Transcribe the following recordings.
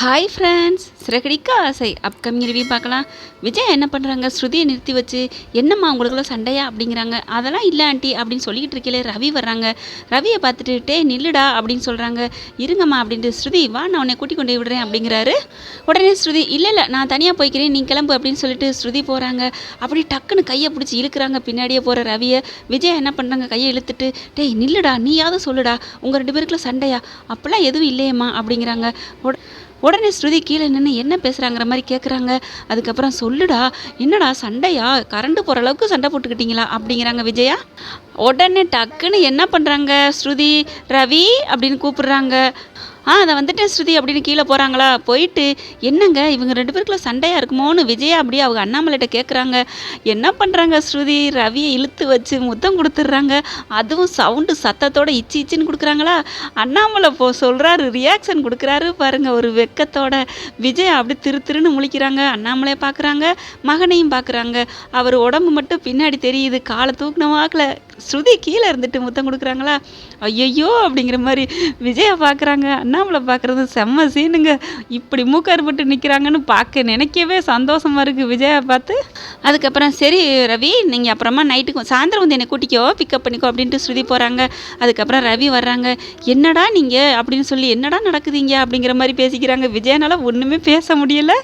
Hi friends Siragadikka ஆசை. Upcoming review பார்க்கலாம். விஜய் என்ன பண்ணுறாங்க ஸ்ருதியை நிறுத்தி வச்சு என்னம்மா உங்களுக்குள்ள சண்டையா? அப்படிங்கிறாங்க. அதெல்லாம் இல்லை ஆண்டி அப்படின்னு சொல்லிக்கிட்டு இருக்கல ரவி வர்றாங்க. ரவியை பார்த்துட்டு டே நில்லுடா அப்படின்னு சொல்கிறாங்க இருங்கம்மா அப்படின்ட்டு ஸ்ருதி வா நான் உன்னை கூட்டி கொண்டு விடுறேன் அப்படிங்கிறாரு. உடனே ஸ்ருதி இல்லை இல்லை நான் தனியாக போய்க்கிறேன் நீ கிளம்பு அப்படின்னு சொல்லிட்டு ஸ்ருதி போகிறாங்க அப்படி டக்குன்னு கையை பிடிச்சி இழுக்கிறாங்க பின்னாடியே போகிற ரவியை. விஜய் என்ன பண்ணுறாங்க கையை இழுத்துட்டு டேய் நில்லுடா நீயாவது சொல்லுடா உங்கள் ரெண்டு பேருக்குள்ள சண்டையா? அப்போல்லாம் எதுவும் இல்லையேம்மா அப்படிங்கிறாங்க. உட உடனே ஸ்ருதி கீழே நின்று என்ன பேசுகிறாங்கிற மாதிரி கேட்குறாங்க அதுக்கப்புறம் சொல்லுடா என்னடா சண்டையா? கரண்ட் போகிற அளவுக்கு சண்டை போட்டுக்கிட்டீங்களா? அப்படிங்கிறாங்க விஜயா. உடனே டக்குன்னு என்ன பண்ணுறாங்க ஸ்ருதி? ரவி? அப்படின்னு கூப்பிடுறாங்க. ஆ அதை வந்துட்டேன் ஸ்ருதி அப்படின்னு கீழே போகிறாங்களா போயிட்டு என்னங்க இவங்க ரெண்டு பேருக்குள்ள சண்டையாக இருக்குமோன்னு விஜயா அப்படியே அவங்க அண்ணாமலைகிட்ட கேட்குறாங்க என்ன பண்ணுறாங்க ஸ்ருதி? ரவியை இழுத்து வச்சு முத்தம் கொடுத்துட்றாங்க. அதுவும் சவுண்டு சத்தத்தோட இச்சி இச்சின்னு கொடுக்குறாங்களா? அண்ணாமலை போ சொல்கிறாரு ரியாக்ஷன் கொடுக்குறாரு பாருங்கள் ஒரு வெக்கத்தோட. விஜய் அப்படி திரு திருன்னு முழிக்கிறாங்க. அண்ணாமலையை பார்க்குறாங்க மகனையும் பார்க்குறாங்க அவர் உடம்பு மட்டும் பின்னாடி தெரியுது காலை தூக்கின வாக்கில். ஸ்ருதி கீழே இருந்துட்டு முத்தம் கொடுக்குறாங்களா? ஐயையோ அப்படிங்கிற மாதிரி விஜயை பார்க்குறாங்க அண்ணாமலை பார்க்குறது செம்ம சீனுங்க. இப்படி மூக்காறுபட்டு நிற்கிறாங்கன்னு பார்க்க நினைக்கவே சந்தோஷமாக இருக்குது விஜயா பார்த்து. அதுக்கப்புறம் சரி ரவி நீங்கள் அப்புறமா நைட்டுக்கு சாயந்தரம் வந்து என்னை கூட்டிக்கோ பிக்கப் பண்ணிக்கோ அப்படின்ட்டு ஸ்ருதி போகிறாங்க அதுக்கப்புறம் ரவி வர்றாங்க. என்னடா நீங்கள் அப்படின்னு சொல்லி என்னடா நடக்குதுங்க அப்படிங்கிற மாதிரி பேசிக்கிறாங்க. விஜயனால ஒன்றுமே பேச முடியலை.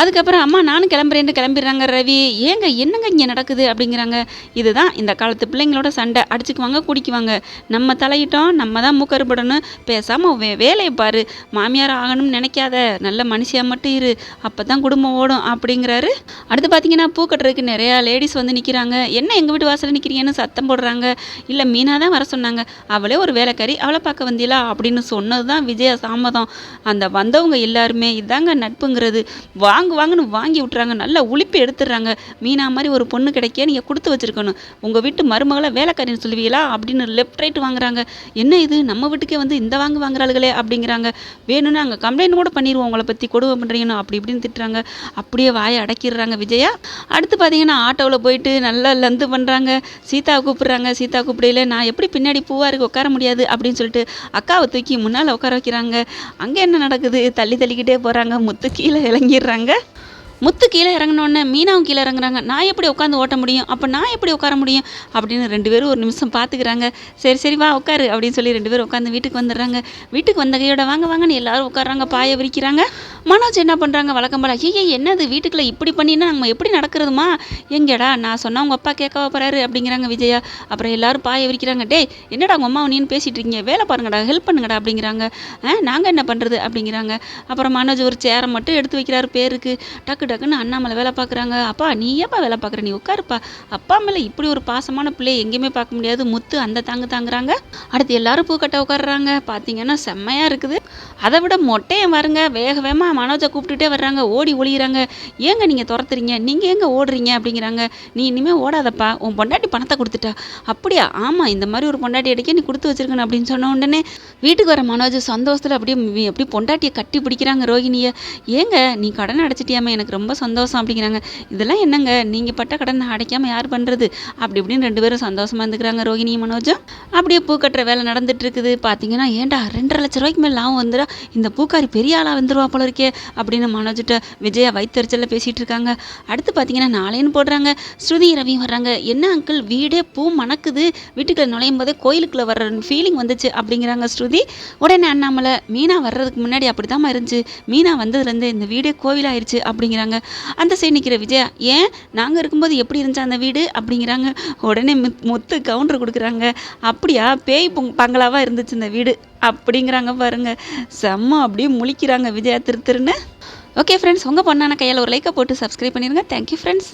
அதுக்கப்புறம் அம்மா நானும் கிளம்புறேன்னு கிளம்பிடுறாங்க ரவி. ஏங்க என்னங்க இங்கே நடக்குது? அப்படிங்கிறாங்க. இதுதான் இந்த காலத்து பிள்ளைங்களோட சண்டை. அடிச்சுக்குவாங்க குடிக்குவாங்க. நம்ம தலையிட்டோம் நம்ம தான் மூக்கருபடணும் பேசாமல் வே வேலையை பாரு. மாமியார் ஆகணும்னு நினைக்காத. நல்ல மனுஷியாக மட்டும் இரு. அப்போ தான் குடும்பம் ஓடும் அப்படிங்கிறாரு. அடுத்து பார்த்தீங்கன்னா பூ கட்டுறதுக்கு நிறையா லேடிஸ் வந்து நிற்கிறாங்க என்ன எங்கள் வீட்டு வாசலில் நிற்கிறீங்கன்னு சத்தம் போடுறாங்க. இல்லை மீனா தான் வர சொன்னாங்க. அவளே ஒரு வேலைக்காரி அவளை பார்க்க வந்தீங்களா அப்படின்னு சொன்னது தான் விஜய சாமதம். அந்த வந்தவங்க எல்லாருமே இதாங்க நட்புங்கிறது. வாங்கு வாங்குன்னு வாங்கி விட்றாங்க நல்லா உளிப்பி எடுத்துடுறாங்க. மீனா மாதிரி ஒரு பொண்ணு கிடைக்க நீங்கள் கொடுத்து வச்சுருக்கணும். உங்கள் வீட்டு மருமகளை வேலைக்காரின்னு சொல்லுவீங்களா? அப்படின்னு லெஃப்ட் ரைட் வாங்குறாங்க. என்ன இது? நம்ம வீட்டுக்கே வந்து இந்த வாங்கு வாங்குறாளுகளே அப்படிங்கிறாங்க. வேணும்னு அங்கே கம்ப்ளைண்ட் கூட பண்ணிடுவோம். உங்களை பற்றி கொடுமை பண்ணுறீங்கன்னு அப்படி இப்படின்னு திட்டுறாங்க. அப்படியே வாயை அடக்கிடுறாங்க விஜயா. அடுத்து பார்த்தீங்கன்னா ஆட்டோவில் போயிட்டு நல்லா லந்து பண்ணுறாங்க சீதா கூப்பிட்றாங்க. சீதா கூப்பிடையில நான் எப்படி பின்னாடி பூவாக இருக்கு உட்கார முடியாது அப்படின்னு சொல்லிட்டு அக்காவை தூக்கி முன்னால் உட்கார வைக்கிறாங்க. அங்கே என்ன நடக்குது? தள்ளி தள்ளிக்கிட்டே போகிறாங்க முத்து கீழே இறங்கிடுறாங்க முத்து கீழே இறங்கினோடனே மீனாவும் கீழே இறங்குறாங்க. நான் எப்படி உட்காந்து ஓட்ட முடியும்? அப்போ நான் எப்படி உட்கார முடியும்? அப்படின்னு ரெண்டு பேரும் ஒரு நிமிஷம் பார்த்துக்கிறாங்க சரி சரி வா உட்காரு அப்படின்னு சொல்லி ரெண்டு பேரும் உட்காந்து வீட்டுக்கு வந்துடுறாங்க. வீட்டுக்கு வந்த கையோட வாங்க வாங்கன்னு எல்லாரும் உட்காடுறாங்க பாய விரிக்கிறாங்க. மனோஜ் என்ன பண்ணுறாங்க வழக்கம் போல ஐயே என்னது? வீட்டுக்குள்ளே இப்படி பண்ணினா நம்ம எப்படி நடக்கிறதுமா? எங்கேடா? நான் சொன்னால் உங்கள் அப்பா கேட்க போகிறாரு அப்படிங்கிறாங்க விஜயா. அப்புறம் எல்லாரும் பாய விரிக்கிறாங்க. டேய் என்னடா உங்கள் அம்மா நீன்னு இருக்கீங்க? வேலை பாருங்கடா ஹெல்ப் பண்ணுங்கடா அப்படிங்கிறாங்க. நாங்கள் என்ன பண்ணுறது அப்படிங்கிறாங்க. அப்புறம் மனோஜ் ஒரு சேரை மட்டும் எடுத்து வைக்கிறாரு பேருக்கு. டக்கு டக்குன்னு அண்ணாமலை வேலை பார்க்குறாங்க அப்பா நீ ஏப்பா வேலை பார்க்குற நீ உட்காருப்பா. அப்பா மேலே இப்படி ஒரு பாசமான பிள்ளை எங்கேயுமே பார்க்க முடியாது. முத்து அந்த தாங்கு தாங்குறாங்க. அடுத்து எல்லாரும் பூக்கட்ட உட்காடுறாங்க பார்த்தீங்கன்னா செம்மையாக இருக்குது. அதை விட மொட்டையன் வருங்க வேக வேகமாக மனோஜை கூப்பிட்டுட்டே வர்றாங்க ஓடி ஒழிகிறாங்க ஏங்க நீங்கள் துரத்துறீங்க? நீங்கள் எங்கே ஓடுறீங்க? அப்படிங்கிறாங்க. நீ இனிமேல் ஓடாதப்பா உன் பொண்டாட்டி பணத்தை கொடுத்துட்டா. அப்படியா? ஆமாம் இந்த மாதிரி ஒரு பொண்டாட்டி அடிக்க நீ கொடுத்து வச்சிருக்கணும் அப்படின்னு சொன்ன உடனே வீட்டுக்கு வர மனோஜ் சந்தோஷத்தில் அப்படியே அப்படியே பொண்டாட்டியை கட்டி பிடிக்கிறாங்க ரோகிணியை ஏங்க நீ கடன் அடைச்சிட்டியாமே எனக்கு ரொம்ப சந்தோஷம் அப்படிங்கிறாங்க. இதெல்லாம் என்னங்க நீங்கள் பட்ட கடன் அடைக்காமல் யார் பண்ணுறது அப்படி இப்படின்னு ரெண்டு பேரும் சந்தோஷமாக இருந்துக்கிறாங்க ரோகிணியும் மனோஜும். அப்படியே பூ கட்டுற வேலை நடந்துட்டு இருக்குது. பார்த்தீங்கன்னா ஏன்டா ரெண்டரை லட்ச ரூபாய்க்கு மேலே லாபம் வந்துடா இந்த பூக்காரி பெரிய ஆளாக வந்துருவா போல இருக்கே அப்படின்னு மனோஜிட்ட விஜயா வைத்தறிச்சலில் பேசிகிட்டு இருக்காங்க. அடுத்து பார்த்தீங்கன்னா நாளேன்னு போடுறாங்க. ஸ்ருதி ரவி வர்றாங்க. என்ன அங்கிள் வீடே பூ மணக்குது. வீட்டுக்குள்ளே நுழையும் போதே கோயிலுக்குள்ளே வர்ற ஃபீலிங் வந்துச்சு அப்படிங்கிறாங்க ஸ்ருதி. உடனே அண்ணாமலை மீனா வர்றதுக்கு முன்னாடி அப்படிதாம்மா இருந்துச்சு. மீனா வந்ததுலேருந்து இந்த வீடே கோவிலாயிருச்சு அப்படிங்கிறாங்க. அந்த சைடு நிற்கிற விஜயா ஏன்? நாங்கள் இருக்கும்போது எப்படி இருந்துச்சு அந்த வீடு? அப்படிங்கிறாங்க. உடனே மொத்த முத்து கவுண்டர் கொடுக்குறாங்க. அப்படியா? பேய் பங்களாவாக இருந்துச்சு இந்த வீடு? அப்படிங்கிறாங்க பாருங்க. செம்ம அப்படியே முழிக்கிறாங்க விஜயா திரு திருன்னு. ஓகே ஃப்ரெண்ட்ஸ் உங்கள் பொண்ணான கையால் ஒரு லைக்கை போட்டு சப்ஸ்கிரைப் பண்ணிடுங்க தேங்க்யூ ஃப்ரெண்ட்ஸ்